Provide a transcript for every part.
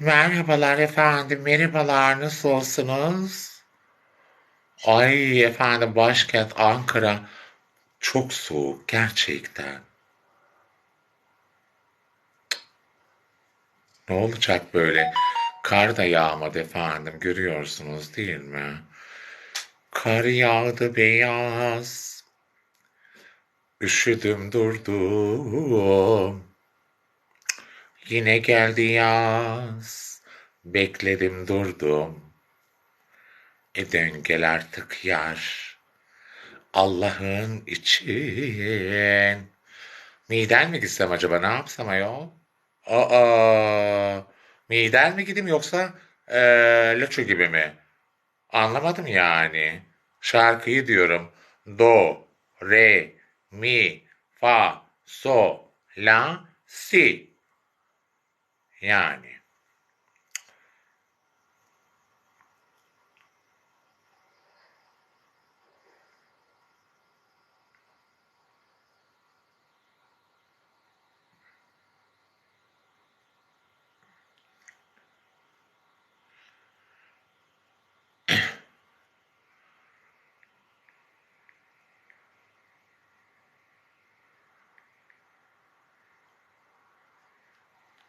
Merhabalar efendim, merhabalar, nasılsınız? Ay efendim, başkent Ankara çok soğuk gerçekten. Ne olacak böyle? Kar da yağmadı efendim, görüyorsunuz değil mi? Kar yağdı beyaz, üşüdüm durdum. Yine geldi yaz, bekledim durdum. E dön artık yar, Allah'ın için. Miden mi gitsem acaba, ne yapsam ayol? Aa, miden mi gideyim yoksa eee Laço gibi mi? Anlamadım yani. Şarkıyı diyorum. Do, re, mi, fa, so, la, si. Yani.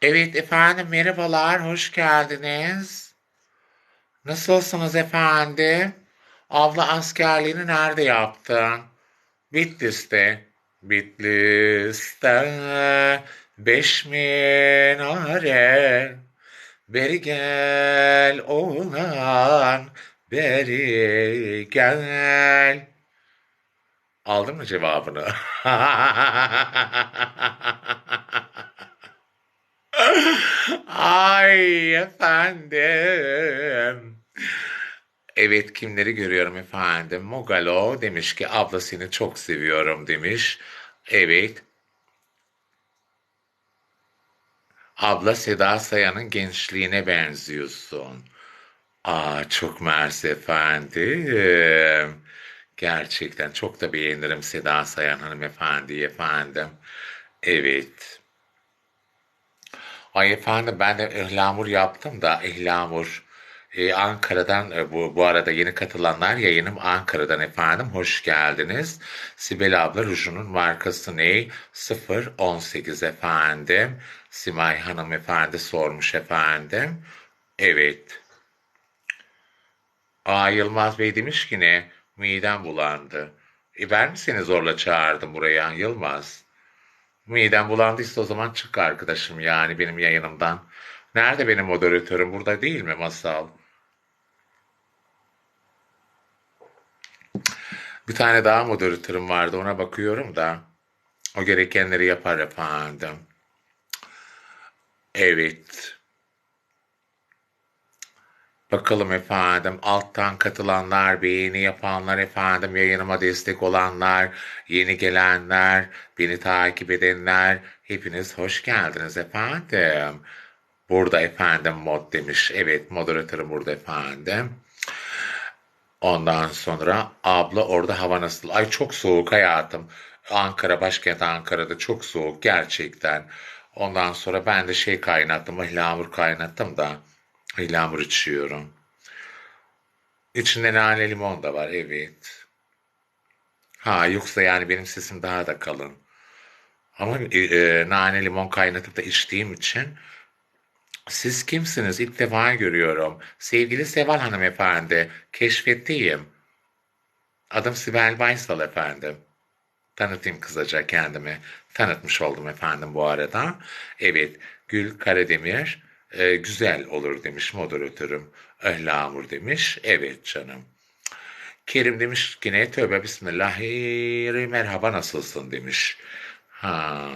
Evet efendim merhabalar, hoş geldiniz. Nasılsınız efendim? Abla askerliğini nerede yaptın? Bitlis'te. Bitlis'te beş minare. Beri gel oğlan, beri gel. Aldın mı cevabını? Ay efendim. Evet kimleri görüyorum efendim? Mogalo demiş ki abla seni çok seviyorum demiş. Evet. Abla Seda Sayan'ın gençliğine benziyorsun. Aa çok mersi efendim. Gerçekten çok da beğenirim Seda Sayan hanımefendiyi efendim. Evet. Ay efendim ben de ıhlamur yaptım da ıhlamur e, Ankara'dan e, bu, bu arada yeni katılanlar yayınım Ankara'dan efendim hoş geldiniz. Sibel abla rujunun markası ne? 018 efendim. Simay Hanım efendi sormuş efendim. Evet. Aa Yılmaz Bey demiş ki ne? Midem bulandı. E ben mi seni zorla çağırdım buraya Yılmaz? Midem bulandıysa o zaman çık arkadaşım yani benim yayınımdan. Nerede benim moderatörüm? Burada değil mi Masal? Bir tane daha moderatörüm vardı ona bakıyorum da. O gerekenleri yapar efendim. Evet. Bakalım efendim alttan katılanlar, beğeni yapanlar efendim, yayınıma destek olanlar, yeni gelenler, beni takip edenler, hepiniz hoş geldiniz efendim. Burada efendim mod demiş. Evet moderatörüm burada efendim. Ondan sonra abla orada hava nasıl? Ay çok soğuk hayatım. Ankara başkent Ankara'da çok soğuk gerçekten. Ondan sonra ben de şey kaynattım, ıhlamur kaynattım da ıhlamur içiyorum. İçinde nane limon da var evet. Ha yoksa yani benim sesim daha da kalın. Ama e, e, nane limon kaynatıp da içtiğim için siz kimsiniz? İlk defa görüyorum. Sevgili Seval hanımefendi, keşfettiyim. Adım Sibel Baysal efendim. Tanıtayım kısaca kendimi. Tanıtmış oldum efendim bu arada. Evet, Gül Karademir e, güzel olur demiş moderatörüm. Öhlamur demiş. Evet canım. Kerim demiş ki ne tövbe bismillahirrahmanirrahim merhaba nasılsın demiş. Ha.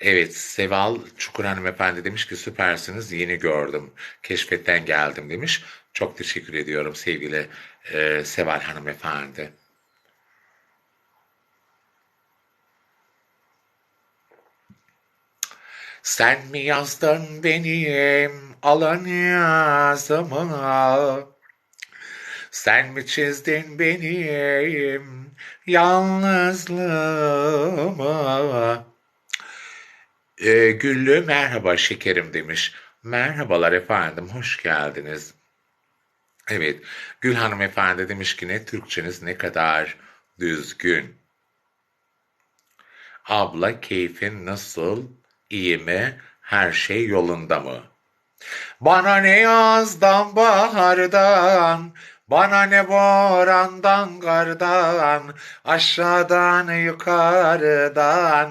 Evet, Seval Çukur hanımefendi demiş ki süpersiniz yeni gördüm. Keşfetten geldim demiş. Çok teşekkür ediyorum sevgili e, Seval hanımefendi. Sen mi yazdın benim alan yazımı? Sen mi çizdin benim yalnızlığımı? Ee, Güllü merhaba şekerim demiş. Merhabalar efendim, hoş geldiniz. Evet, Gül hanımefendi demiş ki ne Türkçeniz ne kadar düzgün. Abla keyfin nasıl? İyi mi? Her şey yolunda mı? Bana ne yazdan bahardan, bana ne borandan kardan, aşağıdan yukarıdan,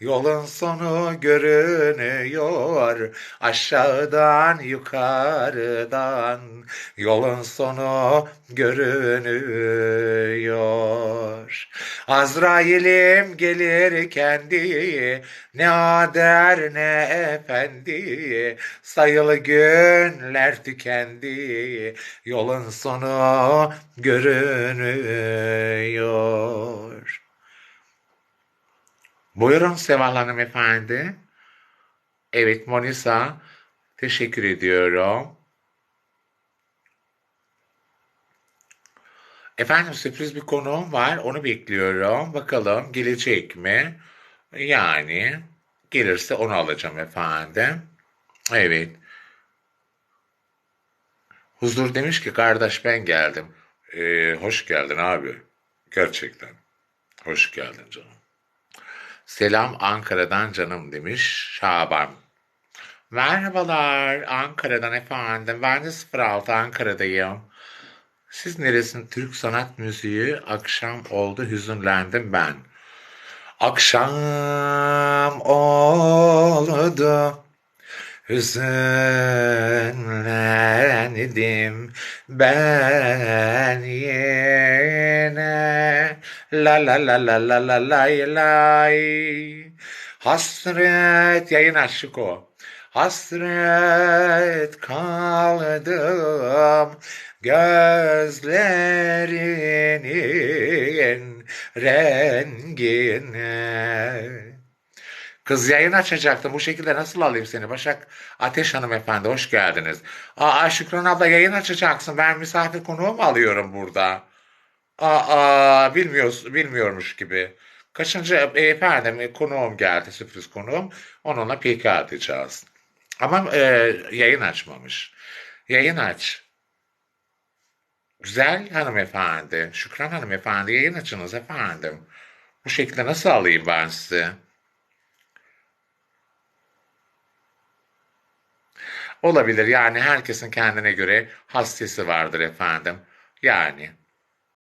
yolun sonu görünüyor. Aşağıdan yukarıdan, yolun sonu görünüyor. Azrail'im gelir kendi, ne ader ne efendi, sayılı günler tükendi, yolun sonu görünüyor. Buyurun Seval Hanım efendi. Evet Monisa, teşekkür ediyorum. Efendim sürpriz bir konuğum var, onu bekliyorum. Bakalım gelecek mi? Yani gelirse onu alacağım efendim. Evet. Huzur demiş ki kardeş ben geldim. Ee, hoş geldin abi. Gerçekten. Hoş geldin canım. Selam Ankara'dan canım demiş Şaban. Merhabalar Ankara'dan efendim. Ben de 06 Ankara'dayım. Siz neresin? Türk sanat müziği akşam oldu hüzünlendim ben. Akşam oldu hüzünlendim ben yine. La la la la la la lay lay. Hasret yayın aşık o. Hasret kaldım gözlerinin rengine. Kız yayın açacaktım. Bu şekilde nasıl alayım seni? Başak Ateş hanımefendi hoş geldiniz. Aa Şükran abla yayın açacaksın. Ben misafir konuğu mu alıyorum burada? Aa bilmiyoruz, bilmiyormuş gibi. Kaçıncı e, efendim e, konuğum geldi sürpriz konuğum. Onunla PK atacağız. Ama e, yayın açmamış. Yayın aç. Güzel hanımefendi. Şükran hanımefendi yayın açınız efendim. Bu şekilde nasıl alayım ben sizi? Olabilir yani herkesin kendine göre hastası vardır efendim. Yani